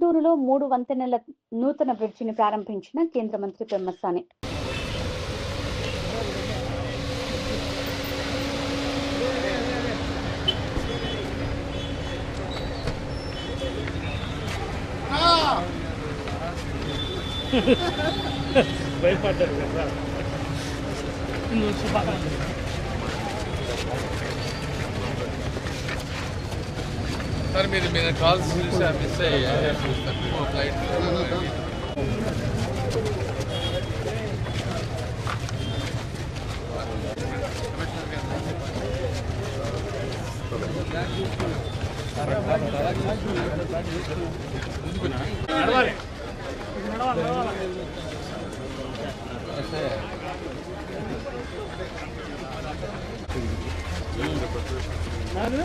గుంటూరులో మూడు వంతెనల నూతన బ్రిడ్జిని ప్రారంభించిన కేంద్ర మంత్రి పెమ్మసాని. భయపడ్డారు కదా. సార్ మీరు మీరు కాల్స్ చూసి మిస్ అయ్యాయి ఫ్లైట్ నడవాలి నడవాలి నడవాలి.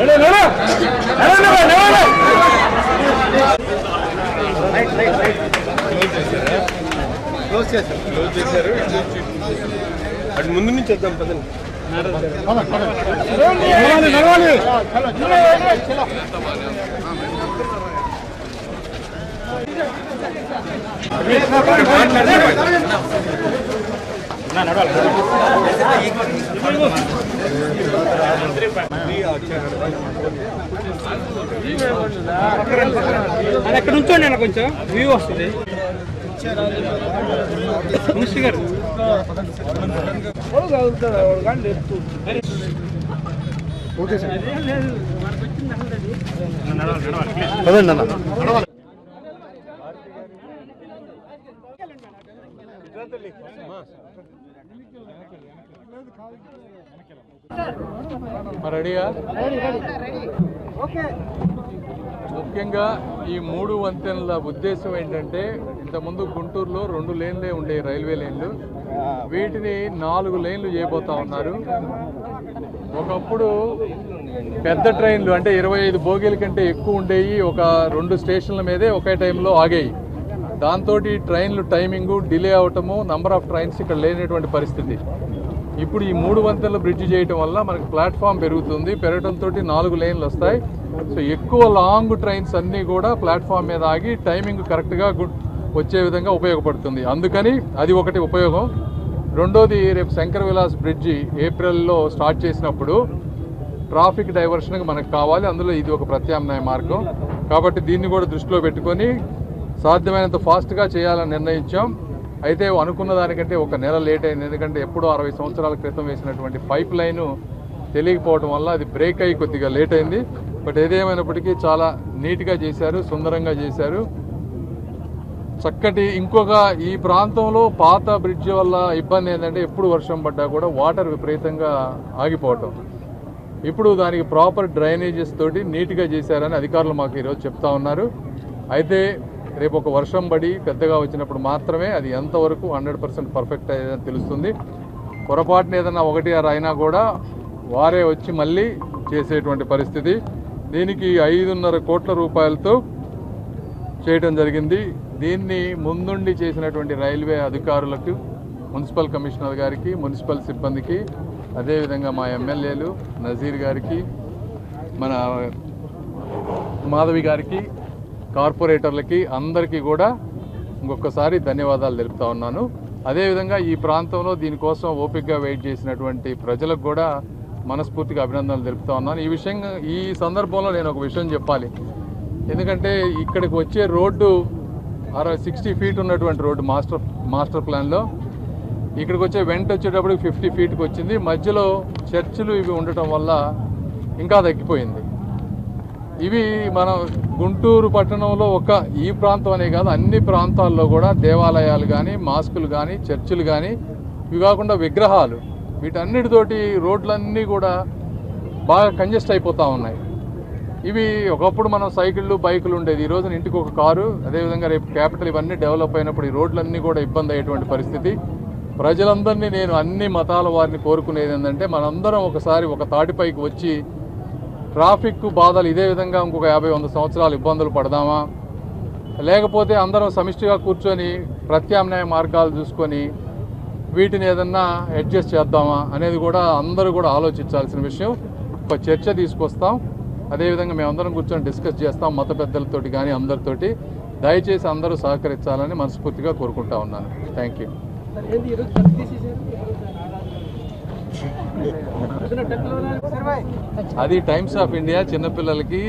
నడు. క్లోజ్ చేశారు అటు ముందు నుంచి వద్దాం పదండి అక్కడ ఉంచండి అన్న కొంచెం. వ్యూ వస్తుంది. మినిస్టర్ గారు. ఓకే సార్ పదండి అన్న ముఖ్యంగా ఈ మూడు వంతెనల ఉద్దేశం ఏంటంటే ఇంతకుముందు గుంటూరులో రెండు లేన్లే ఉండే రైల్వే లైన్లు. వీటిని నాలుగు లైన్లు చేయబోతా ఉన్నారు. ఒకప్పుడు పెద్ద ట్రైన్లు అంటే ఇరవై ఐదు బోగీల కంటే ఎక్కువ ఉండేవి ఒక రెండు స్టేషన్ల మీదే ఒకే టైంలో ఆగాయి. దాంతో ట్రైన్లు టైమింగు డిలే అవటము నంబర్ ఆఫ్ ట్రైన్స్ ఇక్కడ లేనటువంటి పరిస్థితి. ఇప్పుడు ఈ మూడు వంతెల బ్రిడ్జ్ చేయటం వల్ల మనకి ప్లాట్ఫామ్ పెరుగుతుంది పెరగడంతో నాలుగు లైన్లు వస్తాయి. సో ఎక్కువ లాంగ్ ట్రైన్స్ అన్నీ కూడా ప్లాట్ఫామ్ మీద ఆగి టైమింగ్ కరెక్ట్గా గుడ్ వచ్చే విధంగా ఉపయోగపడుతుంది. అందుకని అది ఒకటి ఉపయోగం. రెండోది రేపు శంకర విలాస్ బ్రిడ్జి ఏప్రిల్లో స్టార్ట్ చేసినప్పుడు ట్రాఫిక్ డైవర్షన్కి మనకు కావాలి. అందులో ఇది ఒక ప్రత్యామ్నాయ మార్గం. కాబట్టి దీన్ని కూడా దృష్టిలో పెట్టుకొని సాధ్యమైనంత ఫాస్ట్గా చేయాలని నిర్ణయించాం. అయితే అనుకున్న దానికంటే ఒక నెల లేట్ అయింది. ఎందుకంటే ఎప్పుడో అరవై సంవత్సరాల క్రితం వేసినటువంటి పైప్ లైను తెలియకపోవడం వల్ల అది బ్రేక్ అయ్యి కొద్దిగా లేట్ అయింది. బట్ ఏదేమైనప్పటికీ చాలా నీట్గా చేశారు సుందరంగా చేశారు. చక్కటి ఇంకొక ఈ ప్రాంతంలో పాత బ్రిడ్జ్ వల్ల ఇబ్బంది ఏంటంటే ఎప్పుడు వర్షం పడ్డా కూడా వాటర్ విపరీతంగా ఆగిపోవటం. ఇప్పుడు దానికి ప్రాపర్ డ్రైనేజెస్ తోటి నీట్గా చేశారని అధికారులు మాకు ఈరోజు చెప్తా ఉన్నారు. అయితే రేపు ఒక వర్షం పడి పెద్దగా వచ్చినప్పుడు మాత్రమే అది ఎంతవరకు హండ్రెడ్ పర్సెంట్ పర్ఫెక్ట్ అయ్యేదని తెలుస్తుంది. పొరపాటున ఏదైనా ఒకటి ఆరు అయినా కూడా వారే వచ్చి మళ్ళీ చేసేటువంటి పరిస్థితి. దీనికి ఐదున్నర కోట్ల రూపాయలతో చేయడం జరిగింది. దీన్ని ముందుండి చేసినటువంటి రైల్వే అధికారులకు మున్సిపల్ కమిషనర్ గారికి మున్సిపల్ సిబ్బందికి అదేవిధంగా మా ఎమ్మెల్యేలు నజీర్ గారికి మన మాధవి గారికి కార్పొరేటర్లకి అందరికీ కూడా ఇంకొకసారి ధన్యవాదాలు తెలుపుతా ఉన్నాను. అదేవిధంగా ఈ ప్రాంతంలో దీనికోసం ఓపికగా వెయిట్ చేసినటువంటి ప్రజలకు కూడా మనస్ఫూర్తిగా అభినందనలు తెలుపుతా ఉన్నాను. ఈ విషయంగా ఈ సందర్భంలో నేను ఒక విషయం చెప్పాలి. ఎందుకంటే ఇక్కడికి వచ్చే రోడ్డు అరవై సిక్స్టీ ఫీట్ ఉన్నటువంటి రోడ్డు మాస్టర్ మాస్టర్ ప్లాన్లో. ఇక్కడికి వచ్చే వెంట వచ్చేటప్పుడు ఫిఫ్టీ ఫీట్కి వచ్చింది. మధ్యలో చర్చిలు ఇవి ఉండటం వల్ల ఇంకా తగ్గిపోయింది. ఇవి మనం గుంటూరు పట్టణంలో ఒక ఈ ప్రాంతం అనే కాదు అన్ని ప్రాంతాల్లో కూడా దేవాలయాలు కానీ మాస్కులు కానీ చర్చిలు కానీ ఇవి కాకుండా విగ్రహాలు వీటన్నిటితోటి రోడ్లన్నీ కూడా బాగా కంజెస్ట్ అయిపోతూ ఉన్నాయి. ఇవి ఒకప్పుడు మనం సైకిళ్ళు బైకులు ఉండేది ఈ రోజున ఇంటికి ఒక కారు అదేవిధంగా రేపు క్యాపిటల్ ఇవన్నీ డెవలప్ అయినప్పుడు ఈ రోడ్లన్నీ కూడా ఇబ్బంది అయ్యేటువంటి పరిస్థితి. ప్రజలందరినీ నేను అన్ని మతాల వారిని కోరుకునేది ఏంటంటే మనందరం ఒకసారి ఒక తాటిపైకి వచ్చి ట్రాఫిక్ బాధలు ఇదే విధంగా ఇంకొక యాభై వంద సంవత్సరాలు ఇబ్బందులు పడదామా? లేకపోతే అందరం సమిష్టిగా కూర్చొని ప్రత్యామ్నాయ మార్గాలు చూసుకొని వీటిని ఏదన్నా అడ్జస్ట్ చేద్దామా అనేది కూడా అందరూ కూడా ఆలోచించాల్సిన విషయం. ఒక చర్చ తీసుకొస్తాం. అదేవిధంగా మేమందరం కూర్చొని డిస్కస్ చేస్తాం మత పెద్దలతోటి కానీ అందరితోటి. దయచేసి అందరూ సహకరించాలని మనస్ఫూర్తిగా కోరుకుంటా ఉన్నాను. థ్యాంక్ యూ అది టైమ్స్ ఆఫ్ ఇండియా చిన్నపిల్లలకి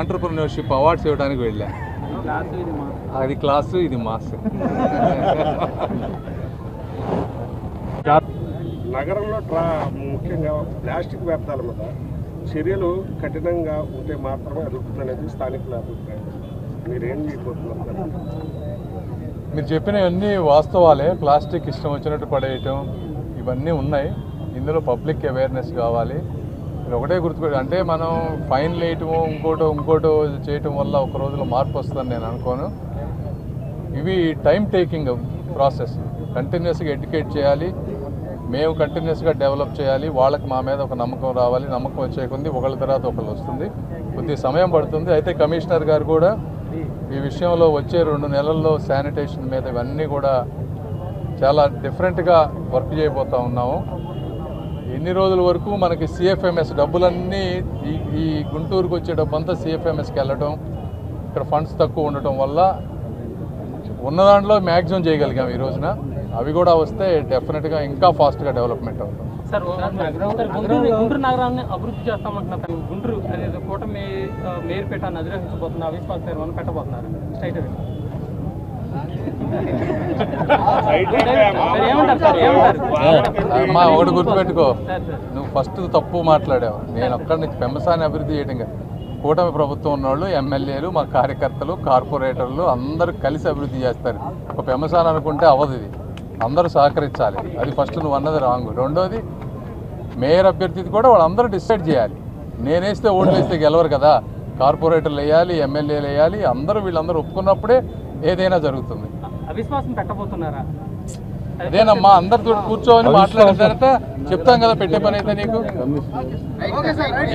ఆంటర్ప్రినర్షిప్ అవార్డ్స్ ఇవ్వడానికి వెళ్ళా. అది క్లాసు ఇది మాస్ నగరంలో ట్రా ముఖ్యంగా ప్లాస్టిక్ వ్యర్థాల మీద చర్యలు కఠినంగా ఉంటే మాత్రమే అదుపుతుందనేది స్థానికుల అభిప్రాయం. మీరేం చేయబోతున్నారు? మీరు చెప్పినవన్నీ వాస్తవాలే. ప్లాస్టిక్ ఇష్టం వచ్చినట్టు పడేయటం ఇవన్నీ ఉన్నాయి. ఇందులో పబ్లిక్ అవేర్నెస్ కావాలి. మీరు ఒకటే గుర్తుపెట్టి అంటే మనం ఫైన్ వేయటము ఇంకోటో ఇంకోటో చేయటం వల్ల ఒక రోజులో మార్పు వస్తుందని నేను అనుకోను. ఇవి టైం టేకింగ్ ప్రాసెస్. కంటిన్యూస్గా ఎడ్యుకేట్ చేయాలి. మేము కంటిన్యూస్గా డెవలప్ చేయాలి. వాళ్ళకి మా మీద ఒక నమ్మకం రావాలి నమ్మకం వచ్చే కొద్ది ఒకళ్ళ తర్వాత ఒకళ్ళు వస్తుంది. కొద్ది సమయం పడుతుంది. అయితే కమిషనర్ గారు కూడా ఈ విషయంలో వచ్చే రెండు నెలల్లో శానిటేషన్ మీద ఇవన్నీ కూడా చాలా డిఫరెంట్గా వర్క్ చేయబోతూ ఉన్నాము. ఎన్ని రోజుల వరకు మనకి సిఎఫ్ఎంఎస్ డబ్బులన్నీ ఈ ఈ గుంటూరుకు వచ్చే డబ్బు అంతా సిఎఫ్ఎంఎస్కి వెళ్ళటం ఇక్కడ ఫండ్స్ తక్కువ ఉండటం వల్ల ఉన్న దాంట్లో మ్యాక్సిమం చేయగలిగాం ఈ రోజున. అవి కూడా వస్తే డెఫినెట్గా ఇంకా ఫాస్ట్గా డెవలప్మెంట్ అవుతుంది సార్ సార్ గుంటూరు గుంటూరు నగరాన్ని అభివృద్ధి చేస్తామంటున్నారు. అనేది కూటమి అవిశ్వాస తీర్మానం పెట్టబోతున్నారు. స్ట్రైట్ అవే అమ్మా ఒకటి గుర్తుపెట్టుకో. నువ్వు ఫస్ట్ తప్పు మాట్లాడావు. నేను ఒక్కడి నుంచి పెంపసాన్ని అభివృద్ధి చేయడం కాదు. కూటమి ప్రభుత్వం ఉన్నోళ్ళు ఎమ్మెల్యేలు మా కార్యకర్తలు కార్పొరేటర్లు అందరూ కలిసి అభివృద్ధి చేస్తారు. ఒక పెంపసాన్ అనుకుంటే అవ్వదు ఇది. అందరూ సహకరించాలి. అది ఫస్ట్ నువ్వు అన్నది రాంగ్ రెండోది మేయర్ అభ్యర్థిది కూడా వాళ్ళందరూ డిసైడ్ చేయాలి. నేనేస్తే ఓట్లు వేస్తే గెలవరు కదా. కార్పొరేటర్లు వేయాలి ఎమ్మెల్యేలు వేయాలి అందరూ వీళ్ళందరూ ఒప్పుకున్నప్పుడే ఏదైనా జరుగుతుంది. అవిశ్వాసం పెట్టబోతున్నారా? అదేనమ్మా అందరితో కూర్చొని మాట్లాడిన తర్వాత చెప్తాం కదా పెట్టే పని అయితే నీకు?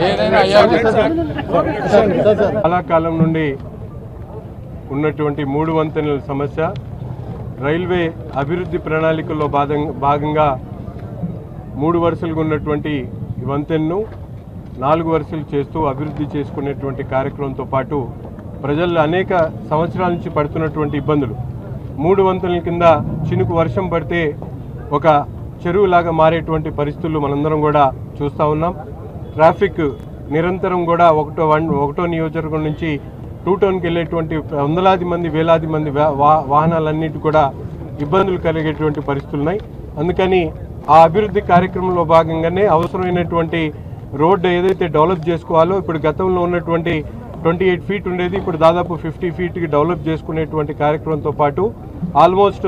ఏదైనా చాలా కాలం నుండి ఉన్నటువంటి మూడు వంతెనల సమస్య రైల్వే అభివృద్ధి ప్రణాళికల్లో భాగం భాగంగా మూడు వరుసలుగా ఉన్నటువంటి వంతెన్ను నాలుగు వరుసలు చేస్తూ అభివృద్ధి చేసుకునేటువంటి కార్యక్రమంతో పాటు ప్రజలు అనేక సంవత్సరాల నుంచి పడుతున్నటువంటి ఇబ్బందులు. మూడు వంతెనల కింద చినుకు వర్షం పడితే ఒక చెరువులాగా మారేటువంటి పరిస్థితులు మనందరం కూడా చూస్తూ ఉన్నాం. ట్రాఫిక్ నిరంతరం కూడా ఒకటో వన్ ఒకటో నియోజకవర్గం నుంచి టూ టౌన్కి వెళ్ళేటువంటి వందలాది మంది వేలాది మంది వాహనాలన్నిటి కూడా ఇబ్బందులు కలిగేటువంటి పరిస్థితులు ఉన్నాయి. అందుకని ఆ అభివృద్ధి కార్యక్రమంలో భాగంగానే అవసరమైనటువంటి రోడ్డు ఏదైతే డెవలప్ చేసుకోవాలో ఇప్పుడు గతంలో ఉన్నటువంటి ట్వంటీ ఎయిట్ ఫీట్ ఉండేది ఇప్పుడు దాదాపు ఫిఫ్టీ ఫీట్కి డెవలప్ చేసుకునేటువంటి కార్యక్రమంతో పాటు ఆల్మోస్ట్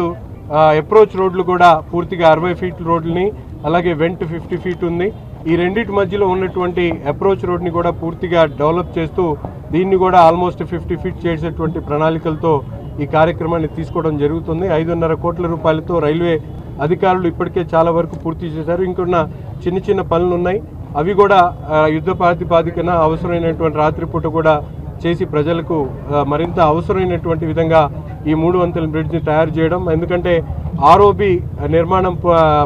అప్రోచ్ రోడ్లు కూడా పూర్తిగా అరవై ఫీట్ రోడ్లని అలాగే వెంట్ ఫిఫ్టీ ఫీట్ ఉంది. ఈ రెండింటి మధ్యలో ఉన్నటువంటి అప్రోచ్ రోడ్ని కూడా పూర్తిగా డెవలప్ చేస్తూ దీన్ని కూడా ఆల్మోస్ట్ ఫిఫ్టీ ఫీట్ చేసేటువంటి ప్రణాళికలతో ఈ కార్యక్రమాన్ని తీసుకోవడం జరుగుతుంది. ఐదున్నర కోట్ల రూపాయలతో రైల్వే అధికారులు ఇప్పటికే చాలా వరకు పూర్తి చేశారు. ఇంకొన్న చిన్న చిన్న పనులు ఉన్నాయి. అవి కూడా యుద్ధ ప్రాతిపాదికన అవసరమైనటువంటి రాత్రిపూట కూడా చేసి ప్రజలకు మరింత అవసరమైనటువంటి విధంగా ఈ మూడు వంతుల బ్రిడ్జ్ని తయారు చేయడం. ఎందుకంటే ఆర్ఓబి నిర్మాణం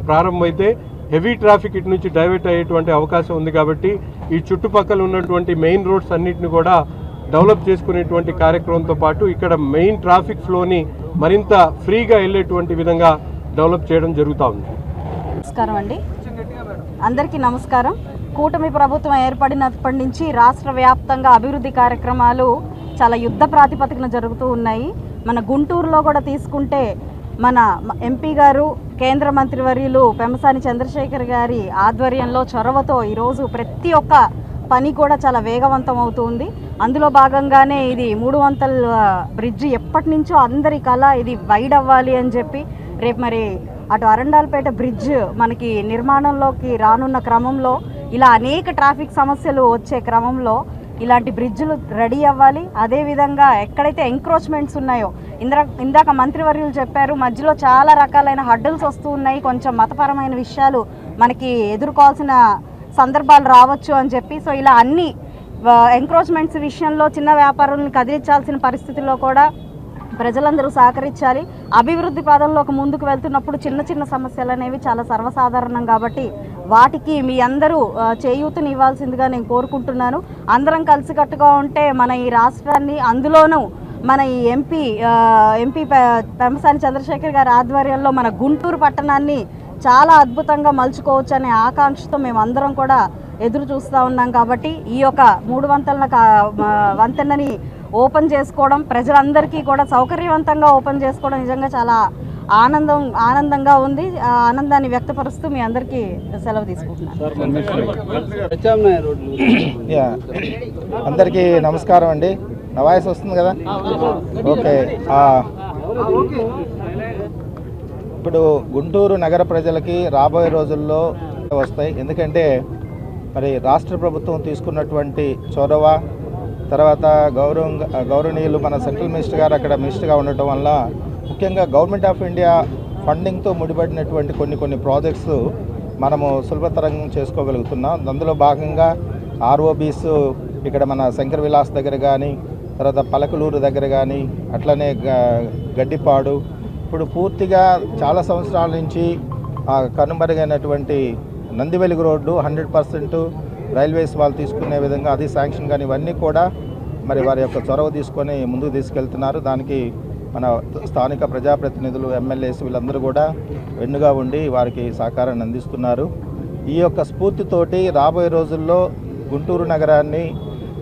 ప్రారంభమైతే హెవీ ట్రాఫిక్ ఇటు నుంచి డైవర్ట్ అయ్యేటువంటి అవకాశం ఉంది కాబట్టి ఈ చుట్టుపక్కల ఉన్నటువంటి మెయిన్ రోడ్స్ అన్నిటిని కూడా డెవలప్ చేసుకునేటువంటి కార్యక్రమంతో పాటు ఇక్కడ మెయిన్ ట్రాఫిక్ ఫ్లోని మరింత ఫ్రీగా వెళ్ళేటువంటి విధంగా డెవలప్ చేయడం జరుగుతూ ఉంది. నమస్కారం అండి. అందరికీ నమస్కారం. కూటమి ప్రభుత్వం ఏర్పడినప్పటి నుంచి రాష్ట్ర వ్యాప్తంగా అభివృద్ధి కార్యక్రమాలు చాలా యుద్ధ ప్రాతిపదికన జరుగుతూ ఉన్నాయి. మన గుంటూరులో కూడా తీసుకుంటే మన ఎంపీ గారు కేంద్ర మంత్రివర్యులు పెమసాని చంద్రశేఖర్ గారి ఆధ్వర్యంలో చొరవతో ఈరోజు ప్రతి ఒక్క పని కూడా చాలా వేగవంతం అవుతుంది. అందులో భాగంగానే ఇది మూడు వంతల బ్రిడ్జ్ ఎప్పటి నుంచో అందరి కళ ఇది వైడ్ అవ్వాలి అని చెప్పి రేపు మరి అటు అరండాల్పేట బ్రిడ్జ్ మనకి నిర్మాణంలోకి రానున్న క్రమంలో ఇలా అనేక ట్రాఫిక్ సమస్యలు వచ్చే క్రమంలో ఇలాంటి బ్రిడ్జ్లు రెడీ అవ్వాలి. అదేవిధంగా ఎక్కడైతే ఎంక్రోచ్మెంట్స్ ఉన్నాయో ఇందా ఇందాక మంత్రివర్యులు చెప్పారు మధ్యలో చాలా రకాలైన హడ్డల్స్ వస్తూ ఉన్నాయి. కొంచెం మతపరమైన విషయాలు మనకి ఎదుర్కోవాల్సిన సందర్భాలు రావచ్చు అని చెప్పి. సో ఇలా అన్ని ఎంక్రోచ్మెంట్స్ విషయంలో చిన్న వ్యాపారులను కదిలించాల్సిన పరిస్థితుల్లో కూడా ప్రజలందరూ సహకరించాలి. అభివృద్ధి పదంలోకి ముందుకు వెళ్తున్నప్పుడు చిన్న చిన్న సమస్యలు అనేవి చాలా సర్వసాధారణం కాబట్టి వాటికి మీ అందరూ చేయూతని ఇవ్వాల్సిందిగా నేను కోరుకుంటున్నాను. అందరం కలిసికట్టుగా ఉంటే మన ఈ రాష్ట్రాన్ని అందులోనూ మన ఈ ఎంపీ ఎంపీ పె- పెంపసాని చంద్రశేఖర్ గారి ఆధ్వర్యంలో మన గుంటూరు పట్టణాన్ని చాలా అద్భుతంగా మలుచుకోవచ్చు అనే ఆకాంక్షతో మేము అందరం కూడా ఎదురు చూస్తూ ఉన్నాం కాబట్టి ఈ యొక్క మూడు వంతెనల కా- వంతెనని ఓపెన్ చేసుకోవడం ప్రజలందరికీ కూడా సౌకర్యవంతంగా ఓపెన్ చేసుకోవడం నిజంగా చాలా ఆనందం ఆనందంగా ఉంది. ఆ ఆనందాన్ని వ్యక్తపరుస్తూ మీ అందరికీ సెలవు తీసుకుంటున్నాను. యా. అందరికీ నమస్కారం అండి. నా వాయిస్ వస్తుంది కదా? ఓకే. ఆ, ఇప్పుడు గుంటూరు నగర ప్రజలకి రాబోయే రోజుల్లో వస్తాయి. ఎందుకంటే మరి రాష్ట్ర ప్రభుత్వం తీసుకున్నటువంటి చొరవ తర్వాత గౌరవం గౌరవనీయులు మన సెంట్రల్ మినిస్టర్ గారు అక్కడ మినిస్టర్గా ఉండటం వల్ల ముఖ్యంగా గవర్నమెంట్ ఆఫ్ ఇండియా ఫండింగ్తో ముడిపడినటువంటి కొన్ని కొన్ని ప్రాజెక్ట్స్ మనము సులభతరం చేసుకోగలుగుతున్నాం. అందులో భాగంగా ఆర్ఓబీస్ ఇక్కడ మన శంకర్ విలాస్ దగ్గర కానీ తర్వాత పలకలూరు దగ్గర కానీ అట్లనే గడ్డిపాడు. ఇప్పుడు పూర్తిగా చాలా సంవత్సరాల నుంచి కనుమరుగైనటువంటి Nandivelugu road hundred percent railways వాళ్ళు తీసుకునే విధంగా అది శాంక్షన్ కానీ ఇవన్నీ కూడా మరి వారి యొక్క చొరవ తీసుకొని ముందుకు తీసుకెళ్తున్నారు. దానికి మన స్థానిక ప్రజాప్రతినిధులు ఎమ్మెల్యేస్ వీళ్ళందరూ కూడా వెన్నుగా ఉండి వారికి సహకారాన్ని అందిస్తున్నారు. ఈ యొక్క స్ఫూర్తితోటి రాబోయే రోజుల్లో గుంటూరు నగరాన్ని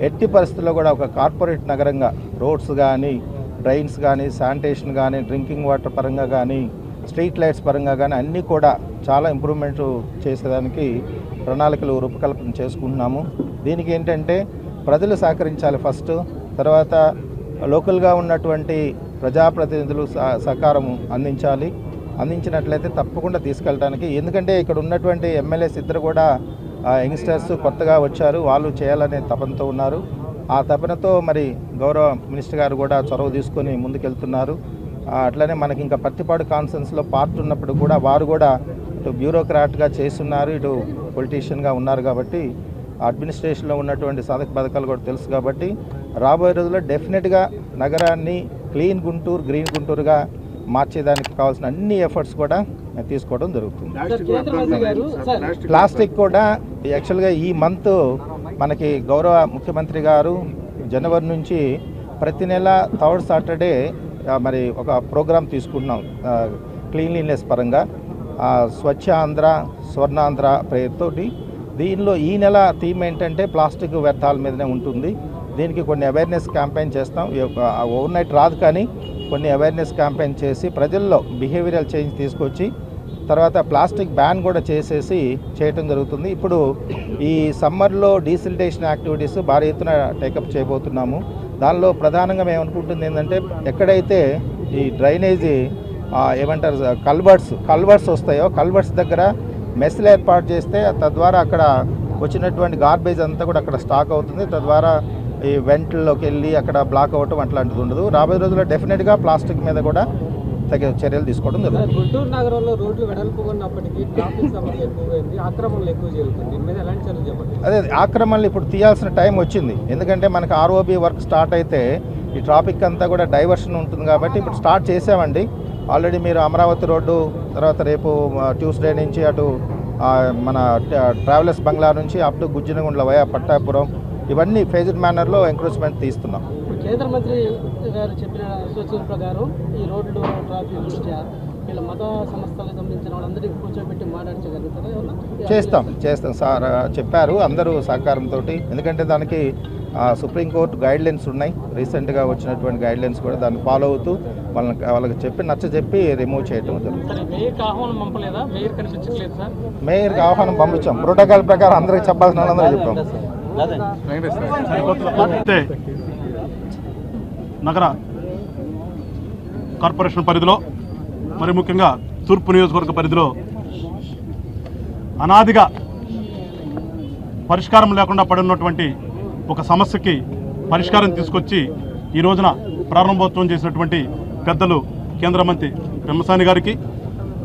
ఎట్టి పరిస్థితుల్లో కూడా ఒక కార్పొరేట్ నగరంగా రోడ్స్ కానీ డ్రైన్స్ కానీ శానిటేషన్ కానీ డ్రింకింగ్ వాటర్ పరంగా కానీ స్ట్రీట్ లైట్స్ పరంగా కానీ అన్నీ కూడా చాలా ఇంప్రూవ్మెంట్ చేసేదానికి ప్రణాళికలు రూపకల్పన చేసుకుంటున్నాము. దీనికి ఏంటంటే ప్రజలు సహకరించాలి ఫస్ట్. తర్వాత లోకల్గా ఉన్నటువంటి ప్రజాప్రతినిధులు సహ- సహకారం అందించాలి. అందించినట్లయితే తప్పకుండా తీసుకెళ్ళడానికి ఎందుకంటే ఇక్కడ ఉన్నటువంటి ఎమ్మెల్యేస్ ఇద్దరు కూడా యంగ్స్టర్స్ కొత్తగా వచ్చారు. వాళ్ళు చేయాలనే తపనతో ఉన్నారు. ఆ తపనతో మరి గౌరవ మినిస్టర్ గారు కూడా చొరవ తీసుకొని ముందుకెళ్తున్నారు. అట్లనే మనకి ఇంకా పత్తిపాడు కాన్ఫరెన్స్లో పార్ట్ ఉన్నప్పుడు కూడా వారు కూడా ఇటు బ్యూరోక్రాట్గా చేస్తున్నారు. ఇటు పొలిటీషియన్గా ఉన్నారు కాబట్టి అడ్మినిస్ట్రేషన్లో ఉన్నటువంటి సాధక పథకాలు కూడా తెలుసు కాబట్టి రాబోయే రోజుల్లో డెఫినెట్గా నగరాన్ని క్లీన్ గుంటూరు గ్రీన్ గుంటూరుగా మార్చేదానికి కావాల్సిన అన్ని ఎఫర్ట్స్ కూడా తీసుకోవడం జరుగుతుంది. ప్లాస్టిక్ కూడా యాక్చువల్గా ఈ మంత్ మనకి గౌరవ ముఖ్యమంత్రి గారు జనవరి నుంచి ప్రతి నెల థర్డ్ సాటర్డే మరి ఒక ప్రోగ్రాం తీసుకుంటున్నాం క్లీన్లీనెస్ పరంగా. స్వచ్ఛ ఆంధ్ర స్వర్ణాంధ్ర పేరుతోటి దీనిలో ఈ నెల థీమ్ ఏంటంటే ప్లాస్టిక్ వ్యర్థాల మీదనే ఉంటుంది. దీనికి కొన్ని అవేర్నెస్ క్యాంపెయిన్ చేస్తాం. ఓవర్ నైట్ రాదు కానీ కొన్ని అవేర్నెస్ క్యాంపెయిన్ చేసి ప్రజల్లో బిహేవియరల్ చేంజ్ తీసుకొచ్చి తర్వాత ప్లాస్టిక్ బ్యాన్ కూడా చేసేసి చేయటం జరుగుతుంది. ఇప్పుడు ఈ సమ్మర్లో డీసిల్టేషన్ యాక్టివిటీస్ భారీ ఎత్తున టేకప్ చేయబోతున్నాము. దానిలో ప్రధానంగా మేము అనుకుంటుంది ఏంటంటే ఎక్కడైతే ఈ డ్రైనేజీ ఏమంటారు కల్వర్ట్స్ కల్వర్ట్స్ వస్తాయో కల్వర్ట్స్ దగ్గర మెస్లు ఏర్పాటు చేస్తే తద్వారా అక్కడ వచ్చినటువంటి గార్బేజ్ అంతా కూడా అక్కడ స్టాక్ అవుతుంది. తద్వారా ఈ వెంట్లలోకి వెళ్ళి అక్కడ బ్లాక్ అవ్వటం అట్లాంటిది ఉండదు. రాబోయే రోజుల్లో డెఫినెట్గా ప్లాస్టిక్ మీద కూడా తగిన చర్యలు తీసుకోవడం జరుగుతుంది. గుంటూరు నగరంలో రోడ్లు వెడల్పుగా ఉన్నప్పటికీ ట్రాఫిక్ సమస్య ఎక్కువైంది ఆక్రమణలు ఎక్కువ జరుగుతుంది దీని మీద ఎలాంటి చర్యలు చేపట్టారు అదే ఆక్రమణలు ఇప్పుడు తీయాల్సిన టైం వచ్చింది. ఎందుకంటే మనకు ఆర్ఓబి వర్క్ స్టార్ట్ అయితే ఈ ట్రాఫిక్ అంతా కూడా డైవర్షన్ ఉంటుంది కాబట్టి ఇప్పుడు స్టార్ట్ చేసామండి. ఆల్రెడీ మీరు అమరావతి రోడ్డు తర్వాత రేపు ట్యూస్డే నుంచి అటు మన ట్రావెలర్స్ బంగ్లా నుంచి up to Gujjinagundla via Pattapuram ఇవన్నీ ఫేజ్డ్ మేనర్లో ఎంక్రోచ్మెంట్ తీస్తున్నాం. కేంద్ర మంత్రి గారు చెప్పిన సూచన ప్రకారం ఈ రోడ్లు ట్రాఫిక్ దృష్ట్యా వీళ్ళ మత సంస్థలకు సంబంధించిన వాళ్ళందరికీ కూర్చోబెట్టి మాట్లాడించగలుగుతారా ఏమన్నా? చేస్తాం చేస్తాం. సార్ చెప్పారు అందరూ సహకారంతో ఎందుకంటే దానికి సుప్రీంకోర్టు గైడ్ లైన్స్ ఉన్నాయి. రీసెంట్గా వచ్చినటువంటి గైడ్ లైన్స్ కూడా దాన్ని ఫాలో అవుతూ వాళ్ళకి వాళ్ళకి చెప్పి నచ్చ చెప్పి రిమూవ్ చేయడం జరుగుతుంది. మేయర్కి ఆహ్వానం పంపించాం. ప్రోటోకాల్ ప్రకారం అందరికి చెప్పాల్సిన వాళ్ళందరూ చెప్పాం. నగర కార్పొరేషన్ పరిధిలో మరి ముఖ్యంగా తూర్పు నియోజకవర్గ పరిధిలో అనాదిగా పరిష్కారం లేకుండా పడున్నటువంటి ఒక సమస్యకి పరిష్కారం తీసుకొచ్చి ఈ రోజున ప్రారంభోత్సవం చేసినటువంటి పెద్దలు కేంద్ర మంత్రి పెమ్మసాని గారికి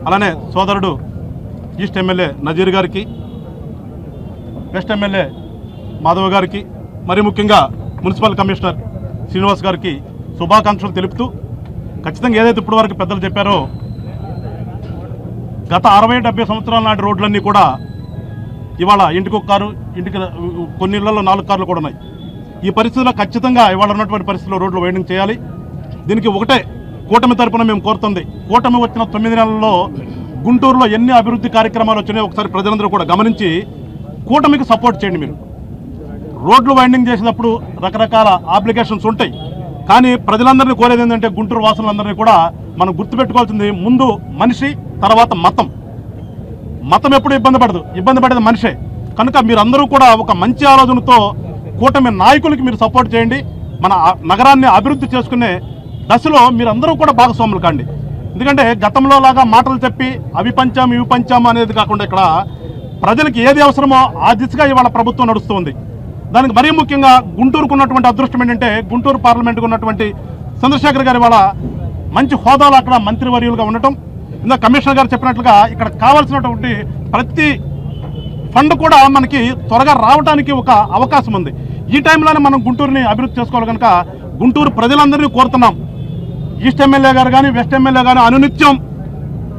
అలానే సోదరుడు ఈస్ట్ ఎమ్మెల్యే నజీర్ గారికి వెస్ట్ ఎమ్మెల్యే మాధవ గారికి మరి ముఖ్యంగా మున్సిపల్ కమిషనర్ శ్రీనివాస్ గారికి శుభాకాంక్షలు తెలుపుతూ ఖచ్చితంగా ఏదైతే ఇప్పటి వరకు పెద్దలు చెప్పారో గత అరవై డెబ్బై సంవత్సరాల నాటి రోడ్లన్నీ కూడా ఇవాళ ఇంటికి ఒక కారు ఇంటికి కొన్ని ఇళ్ళలో నాలుగు కార్లు కూడా ఉన్నాయి. ఈ పరిస్థితుల్లో ఖచ్చితంగా ఇవాళ ఉన్నటువంటి పరిస్థితుల్లో రోడ్లు వైండింగ్ చేయాలి. దీనికి ఒకటే కూటమి తరపున మేము కోరుతుంది. కూటమి వచ్చిన తొమ్మిది నెలల్లో గుంటూరులో ఎన్ని అభివృద్ధి కార్యక్రమాలు వచ్చినాయో ఒకసారి ప్రజలందరూ కూడా గమనించి కూటమికి సపోర్ట్ చేయండి మీరు. రోడ్లు వైండింగ్ చేసినప్పుడు రకరకాల అప్లికేషన్స్ ఉంటాయి. కానీ ప్రజలందరినీ కోరేది ఏంటంటే గుంటూరు వాసులందరినీ కూడా మనం గుర్తుపెట్టుకోవాల్సింది ముందు మనిషి తర్వాత మతం. మతం ఎప్పుడు ఇబ్బంది పడదు. ఇబ్బంది పడేది మనిషే. కనుక మీరందరూ కూడా ఒక మంచి ఆలోచనతో కూటమి నాయకులకి మీరు సపోర్ట్ చేయండి. మన నగరాన్ని అభివృద్ధి చేసుకునే దశలో మీరందరూ కూడా భాగస్వాములు కాండి. ఎందుకంటే గతంలో లాగా మాటలు చెప్పి అవి పంచాము ఇవి పంచాము అనేది కాకుండా ఇక్కడ ప్రజలకు ఏది అవసరమో ఆ దిశగా ఇవాళ ప్రభుత్వం నడుస్తుంది దానికి మరీ ముఖ్యంగా గుంటూరుకు ఉన్నటువంటి అదృష్టం ఏంటంటే గుంటూరు పార్లమెంట్కు ఉన్నటువంటి చంద్రశేఖర్ గారి వాళ్ళ మంచి హోదాలో అక్కడ మంత్రివర్యులుగా ఉండటం. ఇంకా కమిషనర్ గారు చెప్పినట్లుగా ఇక్కడ కావాల్సినటువంటి ప్రతి ఫండ్ కూడా మనకి త్వరగా రావడానికి ఒక అవకాశం ఉంది. ఈ టైంలోనే మనం గుంటూరుని అభివృద్ధి చేసుకోవాలి కనుక గుంటూరు ప్రజలందరినీ కోరుతున్నాం. ఈస్ట్ ఎమ్మెల్యే గారు కానీ వెస్ట్ ఎమ్మెల్యే కానీ అనునిత్యం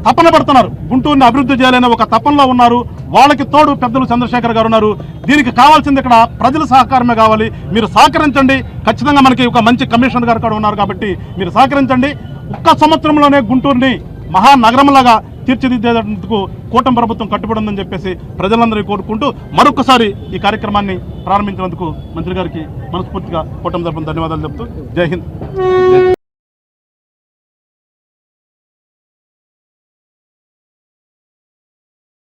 తపన పడుతున్నారు. గుంటూరుని అభివృద్ధి చేయాలనే ఒక తపనలో ఉన్నారు. వాళ్ళకి తోడు పెద్దలు చంద్రశేఖర్ గారు ఉన్నారు. దీనికి కావాల్సింది ఇక్కడ ప్రజల సహకారమే కావాలి. మీరు సహకరించండి. ఖచ్చితంగా మనకి ఒక మంచి కమిషనర్ గారు కూడా ఉన్నారు కాబట్టి మీరు సహకరించండి. ఒక్క సంవత్సరంలోనే గుంటూరుని మహానగరంలాగా తీర్చిదిద్దేందుకు కూటమి ప్రభుత్వం కట్టుబడి ఉందని చెప్పేసి ప్రజలందరినీ కోరుకుంటూ మరొకసారి ఈ కార్యక్రమాన్ని ప్రారంభించినందుకు మంత్రి గారికి మనస్ఫూర్తిగా కూటమి తరపున ధన్యవాదాలు చెప్తూ జై హింద్.